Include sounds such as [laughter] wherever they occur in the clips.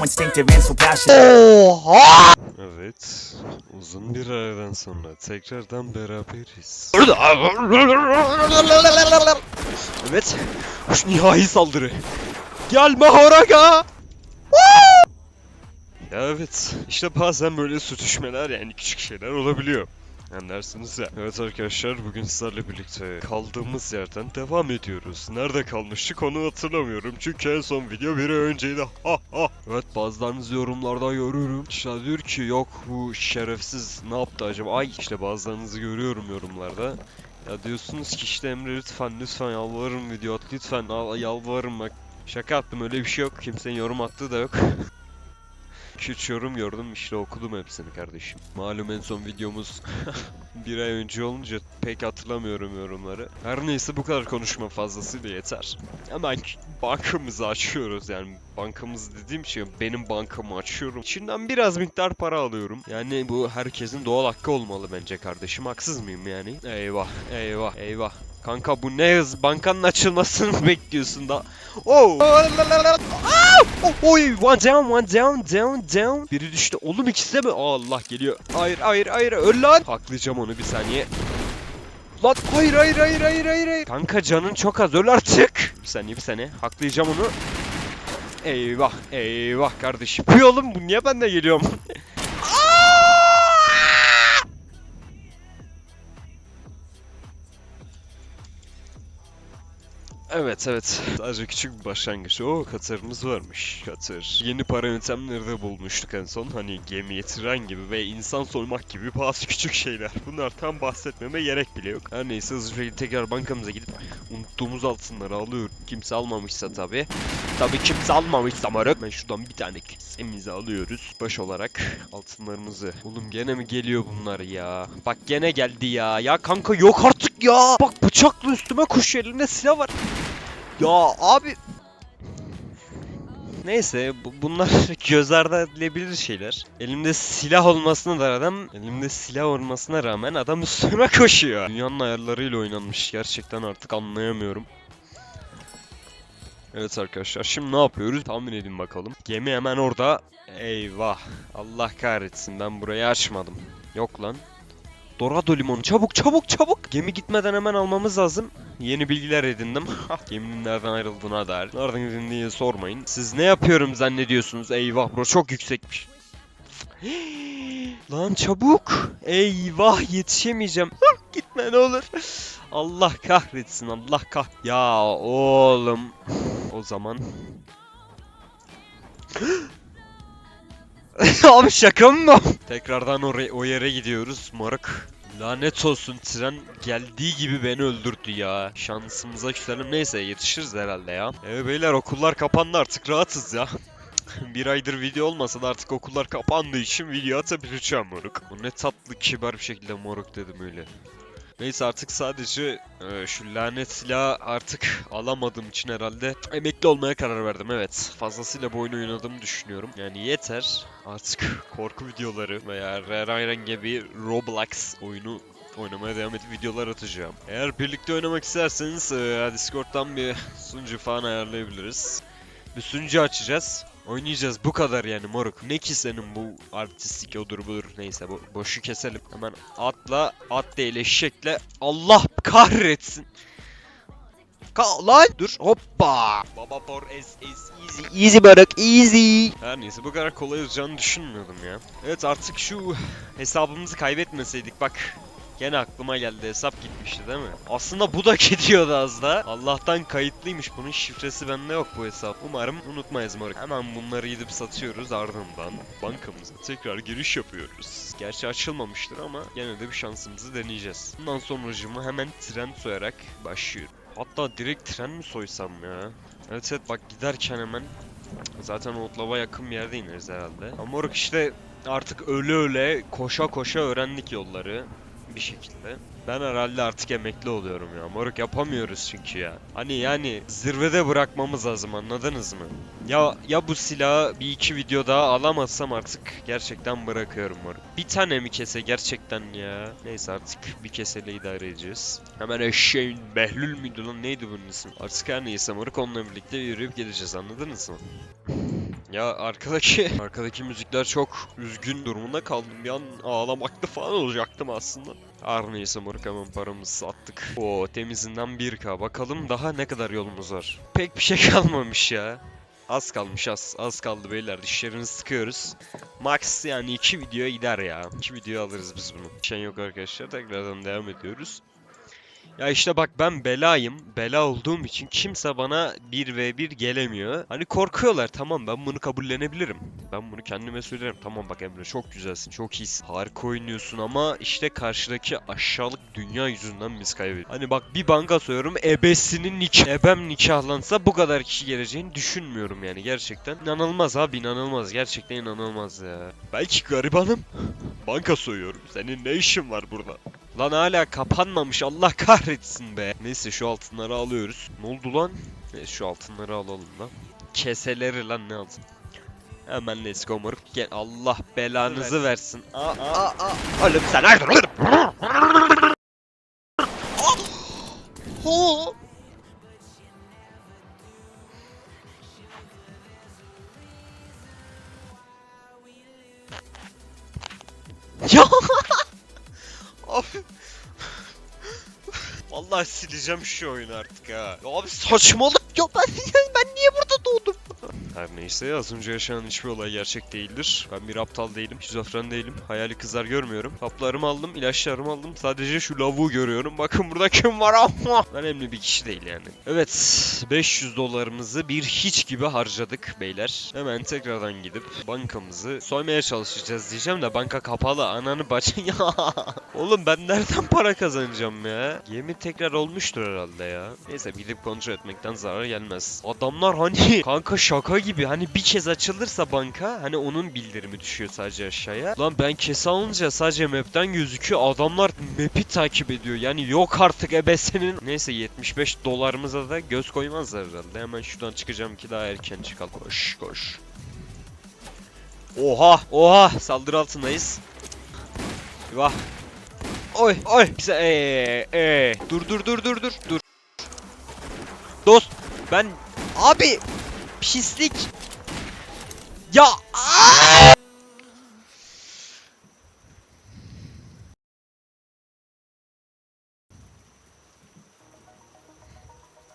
so instinctive and so passionate Evet. Uzun bir aradan sonra tekrardan beraberiz. Evet. Şu [laughs] nihai saldırı. Gelme Horaga! Ya evet. işte bazen böyle sürtüşmeler yani küçük şeyler olabiliyor. Anlarsınız ya. Evet arkadaşlar bugün sizlerle birlikte kaldığımız yerden devam ediyoruz. Nerede kalmıştık onu hatırlamıyorum. Çünkü en son video bir önceydi. Ha ha. Evet bazılarınız yorumlarda görüyorum. İşte diyor ki yok bu şerefsiz ne yaptı acaba? Ay işte bazılarınızı görüyorum yorumlarda. Ya diyorsunuz ki işte Emre lütfen lütfen yalvarırım video at lütfen al, yalvarırım bak. Şaka yaptım öyle bir şey yok. Kimsenin yorum attığı da yok. [laughs] 2-3 yorum gördüm işte okudum hepsini kardeşim. Malum en son videomuz [laughs] bir ay önce olunca pek hatırlamıyorum yorumları. Her neyse bu kadar konuşma fazlasıyla yeter. Hemen bankamızı açıyoruz yani bankamız dediğim şey benim bankamı açıyorum. İçinden biraz miktar para alıyorum. Yani bu herkesin doğal hakkı olmalı bence kardeşim. Haksız mıyım yani? Eyvah eyvah eyvah. Kanka bu ne hız? Bankanın açılmasını [laughs] bekliyorsun da? Oh! Oy! One down, one down, down, down. Biri düştü. Oğlum ikisi de mi? Allah geliyor. Hayır, hayır, hayır. Öl lan. Haklayacağım onu bir saniye. Lan hayır, hayır, hayır, hayır, hayır, hayır. Kanka canın çok az. Öl artık. Bir saniye, bir saniye. Haklayacağım onu. Eyvah, eyvah kardeşim. Bu oğlum bu niye ben de geliyorum? [laughs] Evet evet. Sadece küçük bir başlangıç. O Katar'ımız varmış. Katır. Yeni para yöntemleri de bulmuştuk en son. Hani gemiye tren gibi ve insan soymak gibi bazı [laughs] küçük şeyler. Bunlardan bahsetmeme gerek bile yok. Her neyse hızlı bir şekilde tekrar bankamıza gidip unuttuğumuz altınları alıyorum. Kimse almamışsa tabi. Tabi kimse almamışsa moruk. Ben şuradan bir tane kesemizi alıyoruz. Baş olarak altınlarımızı. Oğlum gene mi geliyor bunlar ya? Bak gene geldi ya. Ya kanka yok artık ya. Bak bıçakla üstüme koşuyor elimde silah var. Ya abi Neyse bu, bunlar [laughs] göz ardı edilebilir şeyler. Elimde silah olmasına da rağmen, elimde silah olmasına rağmen adam [laughs] üstüme koşuyor. Dünyanın ayarlarıyla oynanmış. Gerçekten artık anlayamıyorum. Evet arkadaşlar şimdi ne yapıyoruz? Tahmin edin bakalım. Gemi hemen orada. Eyvah. Allah kahretsin ben burayı açmadım. Yok lan. Dorado limonu çabuk çabuk çabuk. Gemi gitmeden hemen almamız lazım. Yeni bilgiler edindim. [laughs] Geminin nereden ayrıldığına dair. Nereden diye sormayın. Siz ne yapıyorum zannediyorsunuz? Eyvah bro çok yüksekmiş. [gasps] Lan çabuk. Eyvah yetişemeyeceğim. [laughs] Gitme ne olur. Allah kahretsin Allah kah. Ya oğlum. [gasps] O zaman. [gasps] [laughs] Abi şaka mı? Tekrardan oraya o yere gidiyoruz moruk. Lanet olsun tren geldiği gibi beni öldürdü ya. Şansımıza küselim neyse yetişiriz herhalde ya. Evet beyler okullar kapandı artık rahatız ya. [laughs] bir aydır video olmasa da artık okullar kapandığı için video atabileceğim moruk. Bu ne tatlı kibar bir şekilde moruk dedim öyle. Neyse artık sadece e, şu lanet silahı artık [laughs] alamadığım için herhalde emekli olmaya karar verdim evet. Fazlasıyla bu oyunu oynadığımı düşünüyorum. Yani yeter. Artık [laughs] korku videoları veya herhangi bir Roblox oyunu oynamaya devam edip videolar atacağım. Eğer birlikte oynamak isterseniz e, Discord'dan bir [laughs] sunucu falan ayarlayabiliriz. Bir sunucu açacağız. Oynayacağız bu kadar yani moruk. Ne ki senin bu artistik odur budur neyse bu boşu keselim. Hemen atla at değil eşekle Allah kahretsin. Ka lan dur hoppa. Baba for es es easy easy moruk easy. Her neyse bu kadar kolay olacağını düşünmüyordum ya. Evet artık şu hesabımızı kaybetmeseydik bak. Gene aklıma geldi hesap gitmişti değil mi? Aslında bu da [laughs] gidiyordu az da. Allah'tan kayıtlıymış bunun şifresi bende yok bu hesap. Umarım unutmayız moruk. Hemen bunları gidip satıyoruz ardından bankamıza tekrar giriş yapıyoruz. Gerçi açılmamıştır ama gene de bir şansımızı deneyeceğiz. Bundan sonracımı hemen tren soyarak başlıyorum. Hatta direkt tren mi soysam ya? Evet evet bak giderken hemen Zaten otlava yakın bir yerde ineriz herhalde. Ama işte artık öyle öyle koşa koşa öğrendik yolları bir şekilde. Ben herhalde artık emekli oluyorum ya. Moruk yapamıyoruz çünkü ya. Hani yani zirvede bırakmamız lazım anladınız mı? Ya ya bu silahı bir iki video daha alamazsam artık gerçekten bırakıyorum moruk. Bir tane mi kese gerçekten ya? Neyse artık bir keseyle idare edeceğiz. Hemen eşeğin Behlül müydü lan neydi bunun ismi? Artık her neyse moruk onunla birlikte yürüyüp gideceğiz anladınız mı? Ya arkadaki [laughs] arkadaki müzikler çok üzgün durumunda kaldım. Bir an ağlamakta falan olacaktım aslında. Her neyse moruk hemen paramızı sattık. O temizinden 1k. Bakalım daha ne kadar yolumuz var. Pek bir şey [laughs] kalmamış ya. Az kalmış az. Az kaldı beyler. Dişlerini sıkıyoruz. Max yani iki videoya gider ya. İki video alırız biz bunu. Bir şey yok arkadaşlar. Tekrardan devam ediyoruz. Ya işte bak ben belayım. Bela olduğum için kimse bana 1v1 gelemiyor. Hani korkuyorlar tamam ben bunu kabullenebilirim. Ben bunu kendime söylerim. Tamam bak Emre çok güzelsin, çok iyisin. Harika oynuyorsun ama işte karşıdaki aşağılık dünya yüzünden biz kaybediyoruz. Hani bak bir banka soruyorum ebesinin nikah, ebem nikahlansa bu kadar kişi geleceğini düşünmüyorum yani gerçekten. İnanılmaz abi inanılmaz. Gerçekten inanılmaz ya. Belki garibanım. [laughs] Banka soyuyorum. Senin ne işin var burada? Lan hala kapanmamış Allah kahretsin be. Neyse şu altınları alıyoruz. Ne oldu lan? Neyse şu altınları alalım lan. Keseleri lan ne aldın? Hemen let's go moruk. Gel Allah belanızı versin. Aa aa aa. Oğlum sen hayırdır Abi. [laughs] Vallahi sileceğim şu oyunu artık ha. Ya abi saçmalık ya ben [laughs] Her neyse az önce yaşanan hiçbir olay gerçek değildir. Ben bir aptal değilim, şizofren değilim. Hayali kızlar görmüyorum. Haplarımı aldım, ilaçlarımı aldım. Sadece şu lavuğu görüyorum. Bakın burada kim var ama. Önemli bir kişi değil yani. Evet, 500 dolarımızı bir hiç gibi harcadık beyler. Hemen tekrardan gidip bankamızı soymaya çalışacağız diyeceğim de banka kapalı. Ananı bacın [laughs] ya. Oğlum ben nereden para kazanacağım ya? Yemin tekrar olmuştur herhalde ya. Neyse gidip kontrol etmekten zarar gelmez. Adamlar hani [laughs] kanka şaka gibi hani bir kez açılırsa banka hani onun bildirimi düşüyor sadece aşağıya. Lan ben kese alınca sadece map'ten gözüküyor. Adamlar map'i takip ediyor. Yani yok artık ebesenin. Neyse 75 dolarımıza da göz koymazlar herhalde. Hemen şuradan çıkacağım ki daha erken çıkalım. Koş koş. Oha oha saldırı altındayız. Vah Oy oy bize eee eee dur dur dur dur dur dur. Dost ben abi pislik. Ya aa!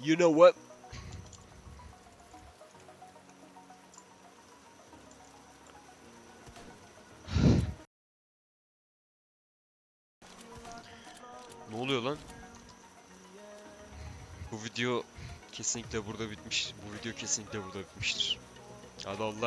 You know what? Ne oluyor lan? Bu video kesinlikle burada bitmiş. Bu video kesinlikle burada bitmiştir. Hadi Allah'a